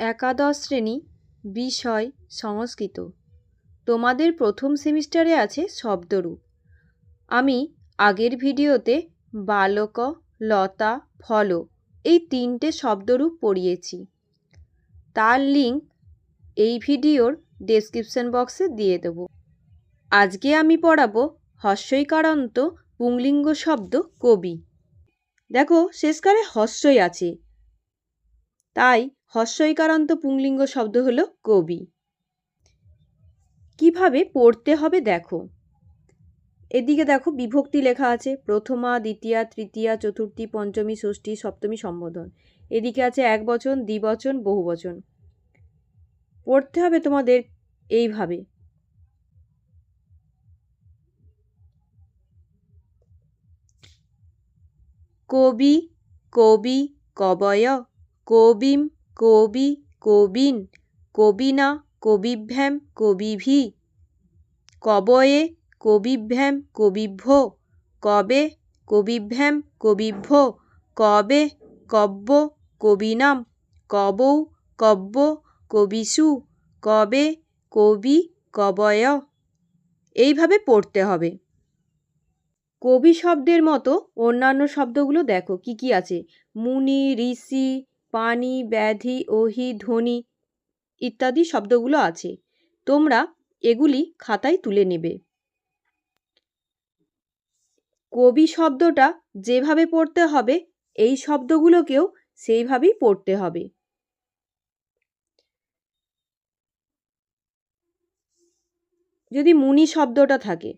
একাদশ শ্রেণি, বিষয়, সংস্কৃত। তোমাদের প্রথম সেমিস্টারে আছে শব্দরূপ। আমি আগের ভিডিওতে বালক, লতা, ফল এই তিনটে শব্দরূপ পড়িয়েছি। তার লিঙ্ক এই ভিডিওর ডেসক্রিপশন বক্সে দিয়ে দেব। আজকে আমি পড়াবো হস্যইকারান্ত পুংলিঙ্গ শব্দ কবি। দেখো, শেষকালে হস্যই আছে। তাই হস্যইকারান্ত পুংলিঙ্গ শব্দ হলো কবি। কীভাবে পড়তে হবে দেখো। এদিকে দেখো বিভক্তি লেখা আছে, প্রথমা, দ্বিতীয়া, তৃতীয়া, চতুর্থী, পঞ্চমী, ষষ্ঠী, সপ্তমী সম্বোধন। এদিকে আছে এক বচন, দ্বিবচন বহু বচন পড়তে হবে তোমাদের এইভাবে। কবি কবি, কবয় কবিম কবি কবিন কবিনা কবিভ্যাম কবিভি কবয়ে কবিভ্যাম কবিভ্য কবে কবিভ্যাম কবিভ্য কবে কব্য কবিনাম কবৌ কব্য কবিষু কবে কবি কবয় এইভাবে পড়তে হবে। কবি শব্দের মতো অন্যান্য শব্দগুলো দেখো, কি কি আছে? মুনি, ঋষি পানি, ব্যাধি, ওহি, ধ্বনি ইত্যাদি শব্দগুলো আছে। তোমরা এগুলি খাতায় তুলে নেবে। কবি শব্দটা যেভাবে পড়তে হবে, এই শব্দগুলোকেও সেইভাবেই পড়তে হবে। যদি মুনি শব্দটা থাকে,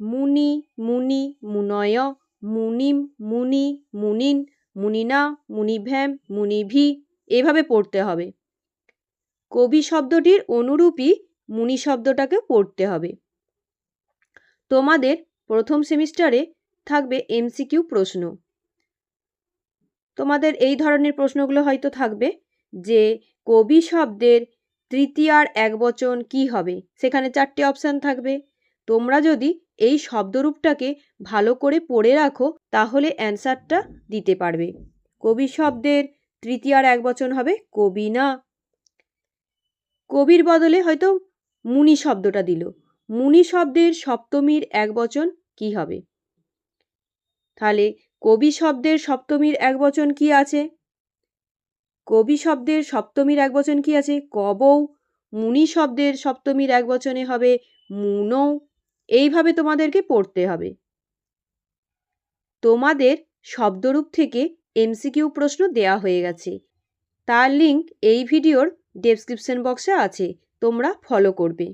মুনি মুনি, মুনয়, মুনিম, মুনি, মুনিন মুনিনা, মুনিভ্যাম, মুনিভি, এভাবে পড়তে হবে। কবি শব্দটির অনুরূপই মুনি শব্দটাকে পড়তে হবে। তোমাদের প্রথম সেমিস্টারে থাকবে এমসিকিউ প্রশ্ন। তোমাদের এই ধরনের প্রশ্নগুলো হয়তো থাকবে যে কবি শব্দের তৃতীয়ার এক বচন কি হবে? সেখানে চারটে অপশান থাকবে। তোমরা যদি এই শব্দরূপটাকে ভালো করে পড়ে রাখো, তাহলে অ্যান্সারটা দিতে পারবে। কবি শব্দের তৃতীয়ার এক বচন হবে কবি না কবির বদলে হয়তো মুনি শব্দটা দিল। মুনি শব্দের সপ্তমীর এক বচন কি হবে? তাহলে কবি শব্দের সপ্তমীর এক বচন কি আছে? কবি শব্দের সপ্তমীর এক বচন কি আছে? কবৌ। মুনি শব্দের সপ্তমীর এক বচনে হবে মুনৌ। এইভাবে তোমাদেরকে পড়তে হবে। তোমাদের শব্দরূপ থেকে এমসিকিউ প্রশ্ন দেয়া হয়ে গেছে। তার লিঙ্ক এই ভিডিওর ডেসক্রিপশন বক্সে আছে। তোমরা ফলো করবে।